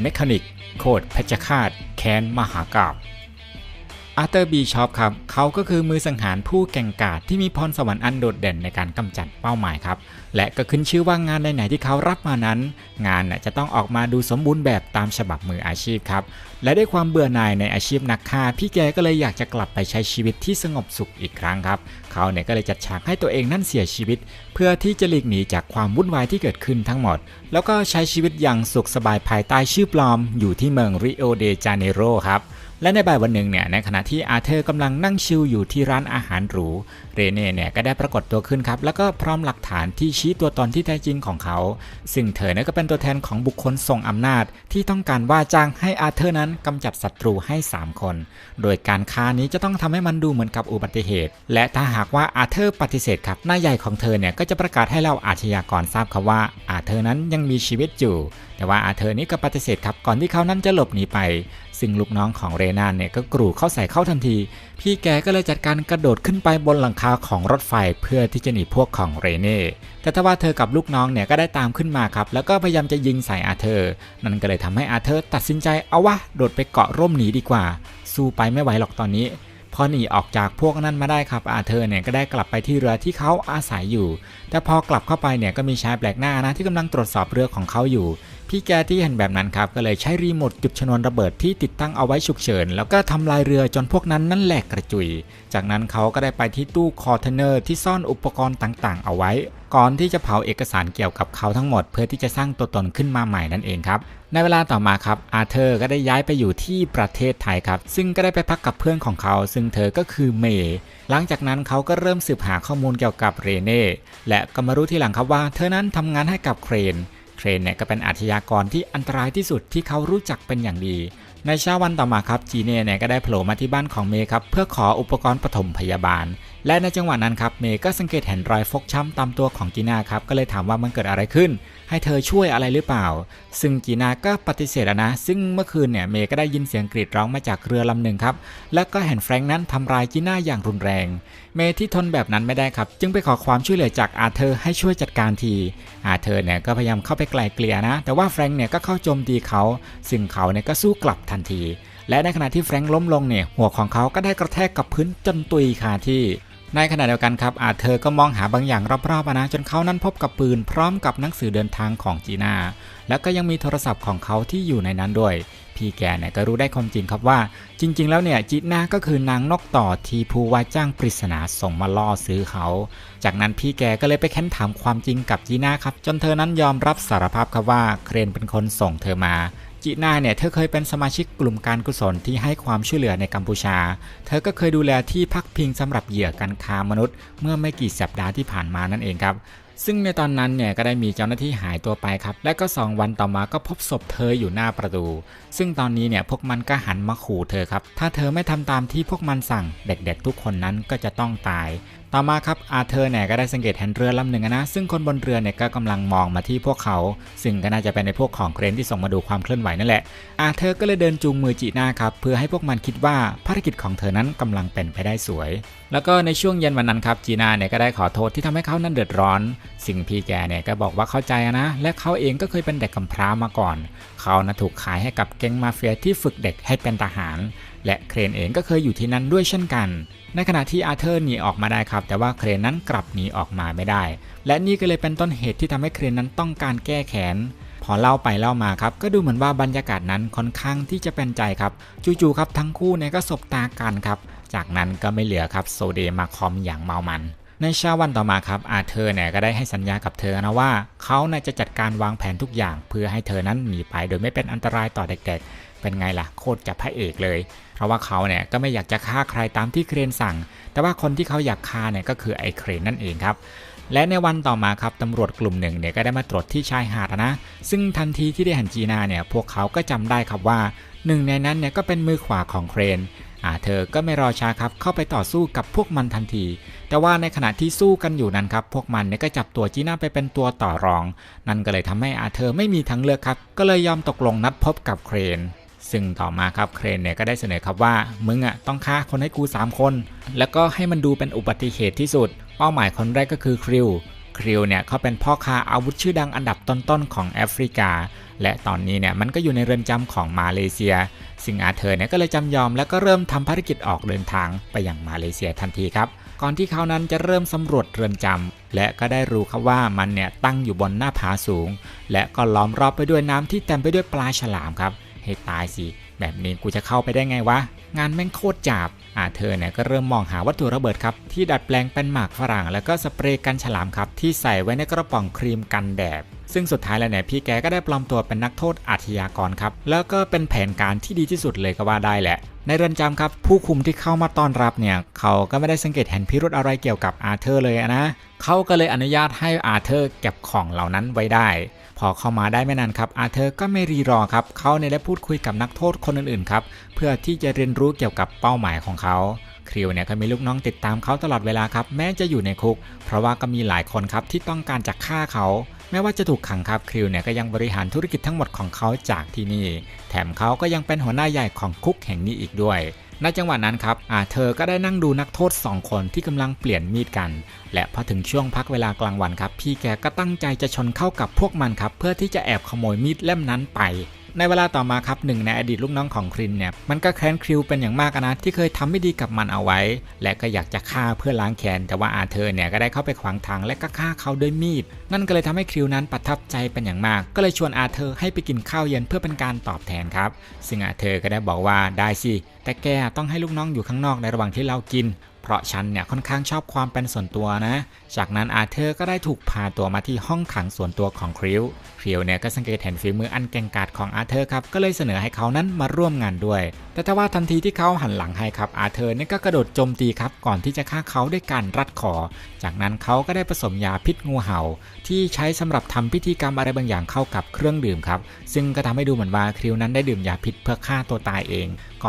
เมคานิก โคดเพชฌฆาตแคนมหากาบ อาร์เตอร์บีชอปครับเขาก็คือมือสังหารผู้แก่งกาจที่มีพรสวรรค์อันโดดเด่นในการกำจัดเป้าหมายครับ และก็ขึ้นชื่อว่างานไหนๆที่เขารับมานั้น งานน่ะจะต้องออกมาดูสมบูรณ์แบบตามฉบับมืออาชีพครับ และด้วยความเบื่อหน่ายในอาชีพนักฆ่า พี่แกก็เลยอยากจะกลับไปใช้ชีวิตที่สงบสุขอีกครั้งครับ เขาเนี่ยก็เลยจัดฉากให้ตัวเองนั่นเสียชีวิต เพื่อที่จะหลีกหนีจากความวุ่นวายที่เกิดขึ้นทั้งหมด แล้วก็ใช้ชีวิตอย่างสุขสบายภายใต้ชื่อปลอม อยู่ที่เมืองริโอเดจาเนโรครับ และในบ่ายวันหนึ่งเนี่ยในขณะที่อาเธอร์กำลังนั่งชิลอยู่ที่ร้านอาหารหรูเรเน่เนี่ยก็ได้ปรากฏตัวขึ้นครับแล้วก็พร้อมหลักฐานที่ชี้ตัวตนที่แท้จริงของเขา ซึ่งเธอเนี่ยก็เป็นตัวแทนของบุคคลทรงอำนาจ ที่ต้องการว่าจ้างให้อาเธอร์นั้นกำจัดศัตรูให้ 3 คน โดยการค้านี้จะต้องทำให้มันดูเหมือนกับอุบัติเหตุ และถ้าหากว่าอาเธอร์ปฏิเสธครับหน้าใหญ่ของเธอเนี่ยก็จะประกาศให้เราอาชญากรทราบครับว่าอาเธอร์นั้นยังมีชีวิตอยู่ แต่ว่าอาเธอร์นี้ก็ปฏิเสธครับก่อนที่เขานั้นจะหลบหนีไป ซึ่งลูกน้องของเรนานเนี่ยก็กรูเข้าใส่เข้าทันที พี่แกก็เลยจัดการกระโดดขึ้นไปบนหลังคาของรถไฟเพื่อที่จะหนีพวกของเรเน่แต่ถ้าว่าเธอกับลูกน้องเนี่ยก็ได้ตามขึ้นมาครับ แล้วก็พยายามจะยิงใส่อาเธอร์ นั่นก็เลยทำให้อาเธอร์ตัดสินใจเอาวะโดดไปเกาะร่มหนีดีกว่า สู้ไปไม่ไหวหรอกตอนนี้พอหนีออกจากพวกนั้นมาได้ครับอาเธอร์เนี่ยก็ได้กลับไปที่เรือที่เขาอาศัยอยู่ แต่พอกลับเข้าไปเนี่ยก็มีชายแปลกหน้านะที่กำลังตรวจสอบเรือของเขาอยู่ พี่แกที่เห็นแบบนั้นครับก็เลยใช้รีโมทจุดชนวนระเบิดที่ติดตั้งเอาไว้ฉุกเฉิน แล้วก็ทำลายเรือจนพวกนั้นนั่นแหลกกระจุย จากนั้นเขาก็ได้ไปที่ตู้คอนเทนเนอร์ที่ซ่อนอุปกรณ์ต่างๆ เอาไว้ ก่อนที่จะเผาเอกสารเกี่ยวกับเขาทั้งหมด เพื่อที่จะสร้างตัวตนขึ้นมาใหม่นั่นเองครับในเวลาต่อมาครับอาเธอร์ก็ได้ย้ายไปอยู่ที่ประเทศไทยครับ ซึ่งก็ได้ไปพักกับเพื่อนของเขา ซึ่งเธอก็คือเมย์หลังจากนั้นเขาก็เริ่มสืบหาข้อมูลเกี่ยวกับเรเน่และก็มารู้ทีหลังครับว่าเธอนั้นทำงานให้กับเครน เครนเนี่ยก็เป็นอาชญากรที่อันตรายที่สุดที่เขารู้จักเป็นอย่างดี ในเช้าวันต่อมาครับจีเน่เนี่ยก็ได้โผล่มาที่บ้านของเมย์ครับเพื่อขออุปกรณ์ปฐมพยาบาล และในจังหวะนั้นครับเมย์ก็สังเกตเห็นรอยฟกช้ำตามตัวของจีน่าครับก็เลยถามว่ามันเกิดอะไรขึ้น ให้เธอช่วยอะไรหรือเปล่า ซึ่งจีน่าก็ปฏิเสธนะ ซึ่งเมื่อคืนเนี่ยเมย์ก็ได้ยินเสียงกรีดร้องมาจากเรือลำหนึ่งครับแล้วก็เห็นแฟรงค์นั้นทำร้ายจีน่าอย่างรุนแรง เมย์ที่ทนแบบนั้นไม่ได้ครับ จึงไปขอความช่วยเหลือจากอาเธอร์ให้ช่วยจัดการทีอาเธอร์เนี่ยก็พยายามเข้าไปไกลเกลี่ยนะ แต่ว่าแฟรงค์เนี่ยก็เข้าโจมตีเขาซึ่งเขาเนี่ยก็สู้กลับทันที และในขณะที่แฟรงค์ล้มลงเนี่ยหัวของเขาก็ได้กระแทกกับพื้นจนตุยคาที่ ในขณะเดียวกันครับอาเธอก็มองหาบางอย่างรอบๆนะจนเขานั้นพบกับปืนพร้อมกับหนังสือเดินทางของจีน่าแล้วก็ยังมีโทรศัพท์ของเขาที่อยู่ในนั้นด้วย พี่แกเนี่ยก็รู้ได้ความจริงครับว่า จริง ๆ แล้วเนี่ยจีน่าก็คือนางนกต่อที่ผู้ว่าจ้างปริศนาส่งมาล่อซื้อเขา จากนั้นพี่แกก็เลยไปแค้นถามความจริงกับจีน่าครับ จนเธอนั้นยอมรับสารภาพครับว่าเครนเป็นคนส่งเธอมา จีน่าเนี่ยเธอเคยเป็นสมาชิกกลุ่มการกุศลที่ให้ความช่วยเหลือในกัมพูชา เธอก็เคยดูแลที่พักพิงสำหรับเหยื่อการค้ามนุษย์ เมื่อไม่กี่สัปดาห์ที่ผ่านมานั่นเองครับ ซึ่งในตอนนั้นเนี่ยก็ได้มีเจ้าหน้าที่หายตัวไปครับ และก็ 2 วันต่อมาก็พบศพเธออยู่หน้าประตู ซึ่งตอนนี้เนี่ยพวกมันก็หันมาขู่เธอครับ ถ้าเธอไม่ทำตามที่พวกมันสั่ง เด็กๆ ทุกคนนั้นก็จะต้องตาย ต่อมาครับอาเธอร์เนี่ยก็ได้สังเกตเห็นเรือลำหนึ่งนะ ซึ่งคนบนเรือเนี่ยก็กำลังมองมาที่พวกเขา ซึ่งก็น่าจะเป็นในพวกของเครนที่ส่งมาดูความเคลื่อนไหวนั่นแหละ อาเธอร์ก็เลยเดินจูงมือจีน่าครับเพื่อให้พวกมันคิดว่าภารกิจของเธอนั้นกำลังเป็นไปได้สวย แล้วก็ในช่วงเย็นวันนั้นครับจีน่าเนี่ยก็ได้ขอโทษที่ทำให้เขานั้นเดือดร้อนสิ่งพี่แกเนี่ยก็บอกว่าเข้าใจนะ และเขาเองก็เคยเป็นเด็กกำพร้ามาก่อน เขานะถูกขายให้กับแก๊งมาเฟียที่ฝึกเด็กให้เป็นทหาร และเครนเองก็เคยอยู่ที่นั่นด้วยเช่นกัน ในขณะที่อาเธอร์หนีออกมาได้ครับ แต่ว่าเครนนั้นกลับหนีออกมาไม่ได้ และนี่ก็เลยเป็นต้นเหตุที่ทำให้เครนนั้นต้องการแก้แค้นพอเล่าไปเล่ามาครับก็ดูเหมือนว่าบรรยากาศนั้นค่อนข้างที่จะเป็นใจครับจู่ๆครับทั้งคู่เนี่ยก็สบตากันครับ จากนั้นก็ไม่เหลือครับโซเดมาคอมอย่างเมามัน ในเช้าวันต่อมาครับอาเธอร์เนี่ยก็ได้ให้สัญญากับเธอนะว่าเขาน่าจะจัดการวางแผนทุกอย่าง เพื่อให้เธอนั้นหนีไปโดยไม่เป็นอันตรายต่อเด็กๆ เป็นไงล่ะโคตรจะพระเอกเลย เพราะว่าเขาเนี่ยก็ไม่อยากจะฆ่าใครตามที่เครนสั่ง แต่ว่าคนที่เขาอยากฆ่าเนี่ยก็คือไอ้เครนนั่นเองครับและในวันต่อมาครับตำรวจกลุ่มหนึ่งเนี่ยก็ได้มาตรวจที่ชายหาดนะ ซึ่งทันทีที่ได้เห็นจีน่าเนี่ยพวกเขาก็จำได้ครับว่าหนึ่งในนั้นเนี่ยก็เป็นมือขวาของเครน เธอก็ไม่รอช้าครับเข้าไปต่อสู้กับพวกมันทันที แต่ว่าในขณะที่สู้กันอยู่นั้นครับพวกมันเนี่ยก็จับตัวจีน่าไปเป็นตัวต่อรอง นั่นก็เลยทำให้อาเธอไม่มีทางเลือกครับ ก็เลยยอมตกลงนัดพบกับเครนซึ่งต่อมาครับเครนเนี่ยก็ได้เสนอครับว่า มึงอะต้องฆ่าคนให้กู 3 คน แล้วก็ให้มันดูเป็นอุบัติเหตุที่สุด เป้าหมายคนแรกก็คือคริว คริวเนี่ยเขาเป็นพ่อค้าอาวุธชื่อดังอันดับต้นๆของแอฟริกา และตอนนี้เนี่ยมันก็อยู่ในเรือนจำของมาเลเซีย ซึ่งอาเธอร์เนี่ยก็เลยจำยอมแล้วก็เริ่มทำภารกิจออกเดินทางไปยังมาเลเซียทันทีครับก่อนที่เขานั้นจะเริ่มสำรวจเรือนจำและก็ได้รู้ครับว่ามันเนี่ยตั้งอยู่บนหน้าผาสูง และก็ล้อมรอบไปด้วยน้ำที่เต็มไปด้วยปลาฉลามครับให้ตายสิแบบนี้กูจะเข้าไปได้ไงวะ งานแม่งโคตรจับอาเธอเนี่ยก็เริ่มมองหาวัตถุระเบิดครับที่ดัดแปลงเป็นหมากฝรั่ง แล้วก็สเปรย์กันฉลามครับที่ใส่ไว้ในกระป๋องครีมกันแดด ซึ่งสุดท้ายแล้วเนี่ยพี่แกก็ได้ปลอมตัวเป็นนักโทษอาชญากรครับแล้วก็เป็นแผนการที่ดีที่สุดเลยก็ว่าได้แหละ ในเรือนจำครับผู้คุมที่เข้ามาต้อนรับเนี่ยเขาก็ไม่ได้สังเกตเห็นพิรุธอะไรเกี่ยวกับอาเธอร์เลยนะเขาก็เลยอนุญาตให้อาเธอร์เก็บของเหล่านั้นไว้ได้พอเข้ามาได้ไม่นานครับอาเธอร์ก็ไม่รีรอครับเขาเนี่ยได้พูดคุยกับนักโทษคนอื่นๆครับเพื่อที่จะเรียนรู้เกี่ยวกับเป้าหมายของเขาคริวเนี่ยก็มีลูกน้องติดตามเขาตลอดเวลาครับแม้จะอยู่ในคุก เพราะว่าก็มีหลายคนครับที่ต้องการจะฆ่าเขา แม้ว่าจะถูกขังครับคริวเนี่ยก็ยังบริหารธุรกิจทั้งหมดของเขาจากที่นี่ แถมเขาก็ยังเป็นหัวหน้าใหญ่ของคุกแห่งนี้อีกด้วยในจังหวะนั้นครับอาเธอก็ได้นั่งดูนักโทษ 2 คนที่กำลังเปลี่ยนมีดกัน และพอถึงช่วงพักเวลากลางวันครับ พี่แกก็ตั้งใจจะชนเข้ากับพวกมันครับ เพื่อที่จะแอบขโมยมีดเล่มนั้นไป ในเวลาต่อมาครับหนึ่งในอดีตลูกน้องของครินเนี่ยมันก็แค้นคริวเป็นอย่างมากนะที่เคยทำไม่ดีกับมันเอาไว้ และก็อยากจะฆ่าเพื่อล้างแค้นแต่ว่าอาเธอร์เนี่ยก็ได้เข้าไปขวางทางและก็ฆ่าเขาด้วยมีดนั่นก็เลยทำให้คริวนั้นประทับใจเป็นอย่างมาก ก็เลยชวนอาเธอร์ให้ไปกินข้าวเย็นเพื่อเป็นการตอบแทนครับ ซึ่งอาเธอร์ก็ได้บอกว่าได้สิแต่แกต้องให้ลูกน้องอยู่ข้างนอกในระหว่างที่เรากิน เพราะฉันเนี่ยค่อนข้างชอบความเป็นส่วนตัวนะ จากนั้นอาเธอร์ก็ได้ถูกพาตัวมาที่ห้องขังส่วนตัวของคริวคริวเนี่ยก็สังเกตเห็นฝีมืออันเก่งกาจของอาเธอร์ครับก็เลยเสนอให้เขานั้นมาร่วมงานด้วย แต่ถ้าว่าทันทีที่เขาหันหลังให้ครับอาเธอร์เนี่ยก็กระโดดโจมตีครับก่อนที่จะฆ่าเขาด้วยการรัดคอ จากนั้นเขาก็ได้ผสมยาพิษงูเห่า ที่ใช้สำหรับทำพิธีกรรมอะไรบางอย่างเข้ากับเครื่องดื่มครับซึ่งก็ทำให้ดูเหมือนว่าคริวนั้นได้ดื่มยาพิษเพื่อฆ่าตัวตายเอง